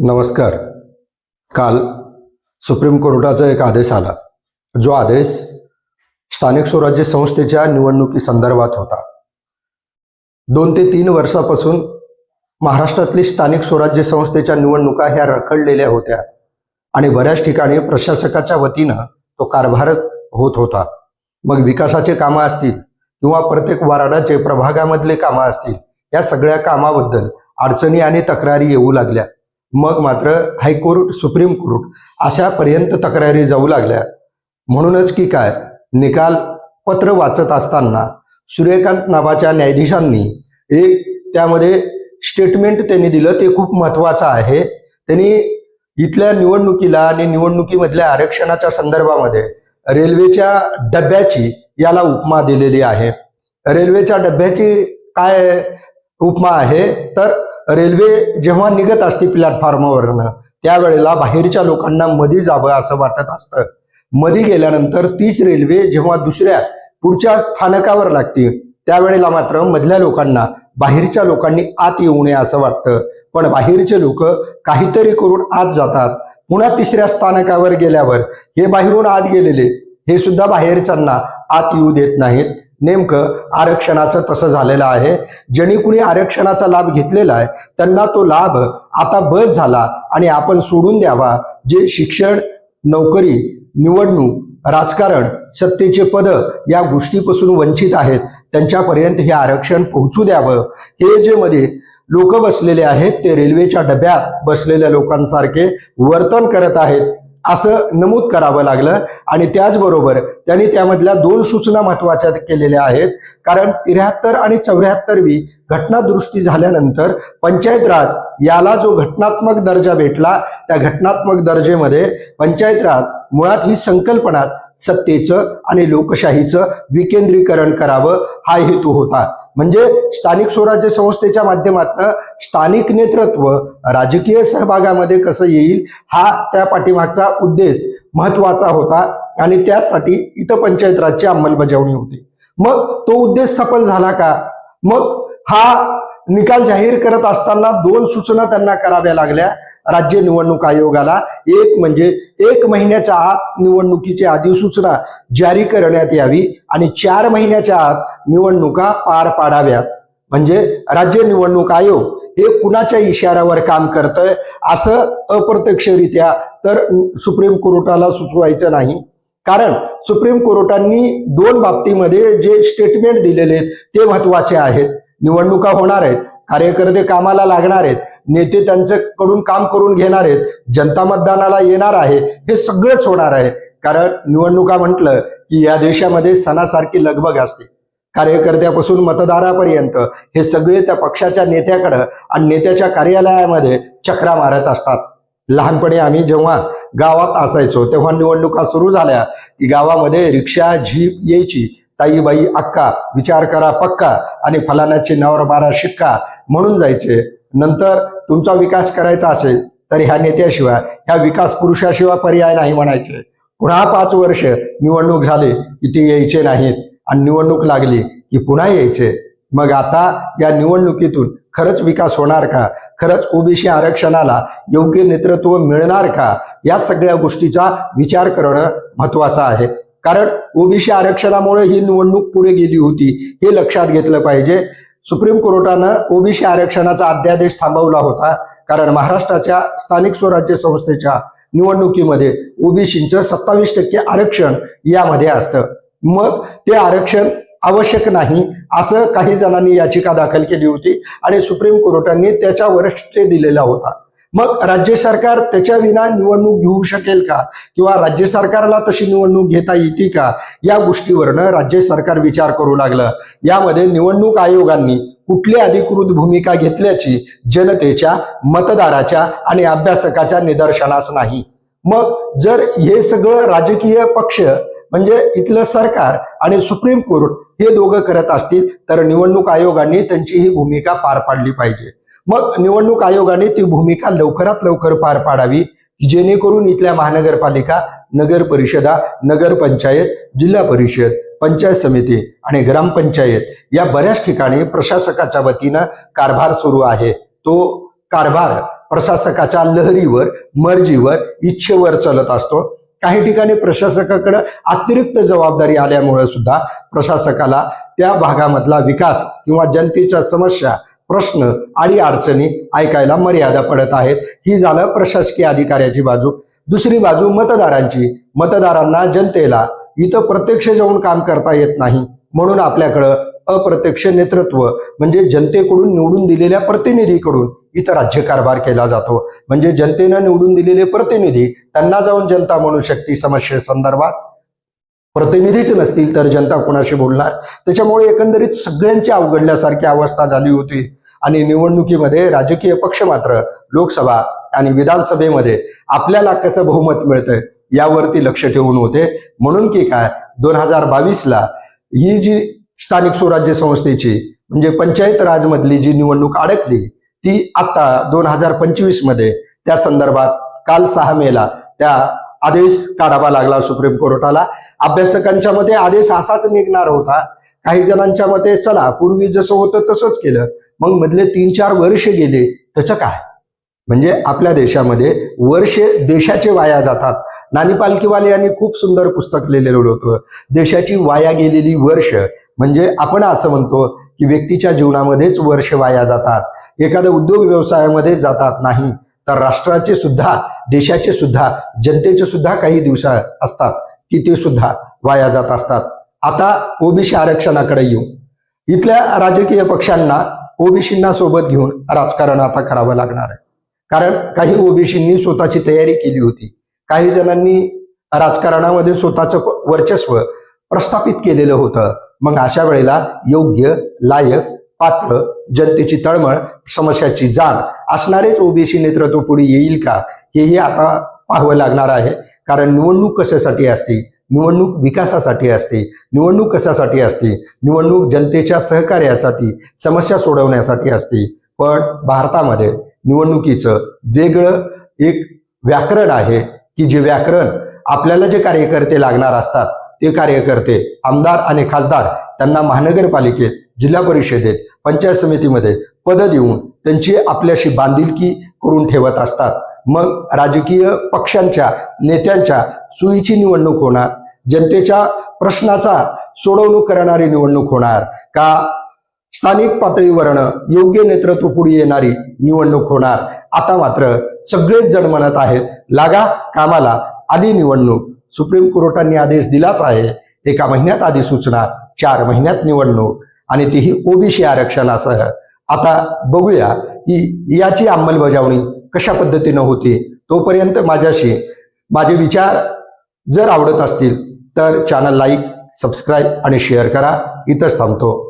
नमस्कार. काल सुप्रीम कोर्टाचा एक आदेश आला. जो आदेश स्थानिक स्वराज्य संस्थेच्या निवडणुकी संदर्भात होता. दोन ते तीन वर्षापासून महाराष्ट्रातली स्थानिक स्वराज्य संस्थेच्या निवडणुका ह्या रखडलेल्या होत्या आणि बऱ्याच ठिकाणी प्रशासकाच्या वतीनं तो कारभार होत होता. मग विकासाचे कामं असतील किंवा प्रत्येक वार्डाचे प्रभागामधले कामं असतील या सगळ्या कामाबद्दल अडचणी आणि तक्रारी येऊ लागल्या. मग मात्र हायकोर्ट सुप्रीम कोर्ट अशापर्यंत तक्रारी जाऊ लागल्या. म्हणूनच की काय निकाल पत्र वाचत असताना सूर्यकांत नावाच्या न्यायाधीशांनी एक त्यामध्ये स्टेटमेंट त्यांनी दिलं ते खूप महत्त्वाचं आहे. त्यांनी इथल्या निवडणुकीला आणि निवडणुकीमधल्या आरक्षणाच्या संदर्भामध्ये रेल्वेच्या डब्याची याला उपमा दिलेली आहे. रेल्वेच्या डब्याची काय उपमा आहे? तर रेल्वे जेव्हा निघत असते प्लॅटफॉर्मवरनं त्यावेळेला बाहेरच्या लोकांना मधी जावं असं वाटत असतं. मधी गेल्यानंतर तीच रेल्वे जेव्हा दुसऱ्या पुढच्या स्थानकावर लागते त्यावेळेला मात्र मधल्या लोकांना बाहेरच्या लोकांनी आत येऊ नये असं वाटतं. पण बाहेरचे लोक काहीतरी करून आत जातात. पुन्हा तिसऱ्या स्थानकावर गेल्यावर हे बाहेरून आत गेलेले हे सुद्धा बाहेरच्यांना आत येऊ देत नाहीत. नेमकं आरक्षणाचं तसं झालेलं आहे. ज्यांनी कुणी आरक्षणाचा लाभ घेतलेला आहे त्यांना तो लाभ आता बस झाला आणि आपण सोडून द्यावा. जे शिक्षण नोकरी निवडणूक राजकारण सत्तेचे पद या गोष्टीपासून वंचित आहेत त्यांच्यापर्यंत हे आरक्षण पोहोचू द्यावं. हे जे मध्ये लोक बसलेले आहेत ते रेल्वेच्या डब्यात बसलेल्या लोकांसारखे वर्तन करत आहेत. असं नमूद करावं लागलं. आणि त्याचबरोबर त्यांनी त्यामधल्या दोन सूचना महत्त्वाच्या केलेल्या आहेत. कारण त्र्याहत्तर आणि चौऱ्याहत्तरवी घटना दुरुस्ती झाल्यानंतर पंचायत राज याला जो घटनात्मक दर्जा भेटला त्या घटनात्मक दर्जेमध्ये पंचायत राज मुळात ही संकल्पना सत्तेचं आणि लोकशाहीचं विकेंद्रीकरण करावं हा हेतू होता. म्हणजे स्थानिक स्वराज्य संस्थेच्या माध्यमातून स्थानिक नेतृत्व राजकीय सहभागामध्ये कसं येईल हा त्या पाठीमागचा उद्देश महत्त्वाचा होता आणि त्यासाठी इथं पंचायत राजची अंमलबजावणी होती. मग तो उद्देश सफल झाला का? मग हा निकाल जाहीर करत असताना दोन सूचना त्यांना कराव्या लागल्या. राज्य निवडणूक आयोगाला एक म्हणजे एक महिन्याच्या आत निवडणुकीची अधिसूचना जारी करण्यात यावी आणि चार महिन्याच्या आत निवडणुका पार पाडाव्यात. म्हणजे राज्य निवडणूक आयोग हे कुणाच्या इशाऱ्यावर काम करतंय असं अप्रत्यक्षरित्या तर सुप्रीम कोर्टाला सुचवायचं नाही. कारण सुप्रीम कोर्टांनी दोन बाबतीमध्ये जे स्टेटमेंट दिलेले आहेत ते महत्त्वाचे आहेत. निवडणुका होणार आहेत कार्यकर्ते कामाला लागणार आहेत नेते त्यांच्याकडून काम करून घेणार आहेत जनता मतदानाला येणार आहे हे सगळंच होणार आहे. कारण निवडणुका म्हटलं की या देशामध्ये सणासारखी लगबग असते. कार्यकर्त्यापासून मतदारापर्यंत हे सगळे त्या पक्षाच्या नेत्याकडं आणि नेत्याच्या कार्यालयामध्ये चक्रा मारत असतात. लहानपणी आम्ही जेव्हा गावात असायचो तेव्हा निवडणुका सुरू झाल्या की गावामध्ये रिक्षा जीप यायची. ताईबाई अक्का विचार करा पक्का आणि फलाण्याचे चिन्हावर मारा शिक्का म्हणून जायचे. नंतर तुमचा विकास करायचा असेल तर ह्या नेत्याशिवाय ह्या विकास पुरुषाशिवाय पर्याय नाही म्हणायचे. पुन्हा पाच वर्ष निवडणूक झाली की ते यायचे नाहीत. आणि निवडणूक लागली की पुन्हा यायचे. मग आता या निवडणुकीतून खरंच विकास होणार का? खरंच ओबीसी आरक्षणाला योग्य नेतृत्व मिळणार का? या सगळ्या गोष्टीचा विचार करणं महत्वाचं आहे. कारण ओबीसी आरक्षणामुळे ही निवडणूक पुढे गेली होती हे लक्षात घेतलं पाहिजे. सुप्रीम कोर्टानं ओबीसी आरक्षणाचा अध्यादेश थांबवला होता. कारण महाराष्ट्राच्या स्थानिक स्वराज्य संस्थेच्या निवडणुकीमध्ये ओबीसीचं सत्तावीस टक्के आरक्षण यामध्ये असतं. मग ते आरक्षण आवश्यक नाही असं काही जणांनी याचिका दाखल केली होती आणि सुप्रीम कोर्टाने त्याच्यावर स्टे दिलेला होता. मग राज्य सरकार त्याच्या विना निवडणूक घेऊ शकेल का? किंवा राज्य सरकारला तशी निवडणूक घेता येते का? या गोष्टीवरनं राज्य सरकार विचार करू लागलं. यामध्ये निवडणूक आयोगांनी कुठली अधिकृत भूमिका घेतल्याची जनतेच्या मतदाराच्या आणि अभ्यासकाच्या निदर्शनास नाही. मग जर हे सगळं राजकीय पक्ष म्हणजे इथलं सरकार आणि सुप्रीम कोर्ट हे दोघं करत असतील तर निवडणूक आयोगाने त्यांची ही भूमिका पार पाडली पाहिजे. मग निवडणूक आयोगाने ती भूमिका लवकरात लवकर पार पाडावी जेणेकरून इथल्या महानगरपालिका नगर परिषदा नगरपंचायत जिल्हा परिषद पंचायत समिती आणि ग्रामपंचायत या बऱ्याच ठिकाणी प्रशासकाच्या वतीनं कारभार सुरू आहे. तो कारभार प्रशासकाच्या लहरीवर मर्जीवर इच्छेवर चलत असतो. काही ठिकाणी प्रशासकाकडे अतिरिक्त जबाबदारी आल्यामुळे सुद्धा प्रशासकाला त्या भागामधला विकास किंवा जनतेच्या समस्या प्रश्न आणि अडचणी ऐकायला मर्यादा पडत आहेत. ही झालं प्रशासकीय अधिकाऱ्याची बाजू. दुसरी बाजू मतदारांची. मतदारांना जनतेला इथं प्रत्यक्ष जाऊन काम करता येत नाही. म्हणून आपल्याकडं अप्रत्यक्ष नेतृत्व म्हणजे जनतेकडून निवडून दिलेल्या प्रतिनिधीकडून इथं राज्यकारभार केला जातो. म्हणजे जनतेनं निवडून दिलेले प्रतिनिधी त्यांना जाऊन जनता म्हणू शकते समस्येसंदर्भात प्रतिनिधीच नसतील तर जनता कोणाशी बोलणार? त्याच्यामुळे एकंदरीत सगळ्यांची अवघडल्यासारखी अवस्था झाली होती. आणि निवडणुकीमध्ये राजकीय पक्ष मात्र लोकसभा आणि विधानसभेमध्ये आपल्याला कसं बहुमत मिळतंय यावरती लक्ष ठेवून होते. म्हणून की काय दोन हजार बावीसला ही जी स्थानिक स्वराज्य संस्थेची म्हणजे पंचायत राजमधली जी निवडणूक अडकली ती आता दोन हजार पंचवीसमध्ये त्या संदर्भात काल सहा मेला त्या आदेश काढावा लागला सुप्रीम कोर्टाला. अभ्यासकांच्या मते आदेश असाच निघणार होता. काही जणांच्या मते चला पूर्वी जसं होतं तसंच केलं. मग मधले तीन चार वर्ष गेले त्याचं काय? म्हणजे आपल्या देशामध्ये वर्षे देशाचे वाया जातात. नानी पालखीवाले यांनी खूप सुंदर पुस्तक लिहिलेलं होतं. देशाची वाया गेलेली वर्ष म्हणजे आपण असं म्हणतो की व्यक्तीच्या जीवनामध्येच वर्ष वाया जातात. एखाद्या उद्योग व्यवसायामध्ये जातात नाही तर राष्ट्राचे सुद्धा देशाचे सुद्धा जनतेचे सुद्धा काही दिवस असतात की ते सुद्धा वाया जात असतात. आता ओबीसी आरक्षणाकडे येऊ. इथल्या राजकीय पक्षांना ओबीसींना सोबत घेऊन राजकारण आता करावं लागणार आहे. कारण काही ओबीसींनी स्वतःची तयारी केली होती. काही जणांनी राजकारणामध्ये स्वतःचं वर्चस्व प्रस्थापित केलेलं होतं. मग अशा वेळेला योग्य लायक पात्र जनतेची तळमळ समस्याची जाण असणारेच ओबीसी नेतृत्व पुढे येईल का? हेही आता पाहावं लागणार आहे. कारण निवडणूक कशासाठी असते? निवडणूक विकासासाठी असते. निवडणूक कशासाठी असते? निवडणूक जनतेच्या सहकार्यासाठी समस्या सोडवण्यासाठी असते. पण भारतामध्ये निवडणुकीचं वेगळं एक व्याकरण आहे की जे व्याकरण आपल्याला जे कार्यकर्ते लागणार असतात ते कार्यकर्ते आमदार आणि खासदार त्यांना महानगरपालिकेत जिल्हा परिषदेत पंचायत समितीमध्ये पदं देऊन त्यांची आपल्याशी बांधिलकी करून ठेवत असतात. मग राजकीय पक्षांच्या नेत्यांच्या सुईची निवडणूक होणार जनतेच्या प्रश्नाचा सोडवणूक करणारी निवडणूक होणार का? स्थानिक पातळीवरनं योग्य नेतृत्व पुढे येणारी निवडणूक होणार. आता मात्र सगळेच जण म्हणत आहेत लागा कामाला आधी निवडणूक. सुप्रीम कोर्टाने आदेश दिलाच आहे. एका महिन्यात आधी सूचना चार महिन्यात निवडणूक आणि तीही ओबीसी आरक्षणासह. आता बघूया की याची अंमलबजावणी कशा पद्धतीनं होती? तोपर्यंत माझ्याशी माझे विचार जर आवडत असतील तर चॅनल लाईक सबस्क्राईब आणि शेअर करा. इथंच थांबतो.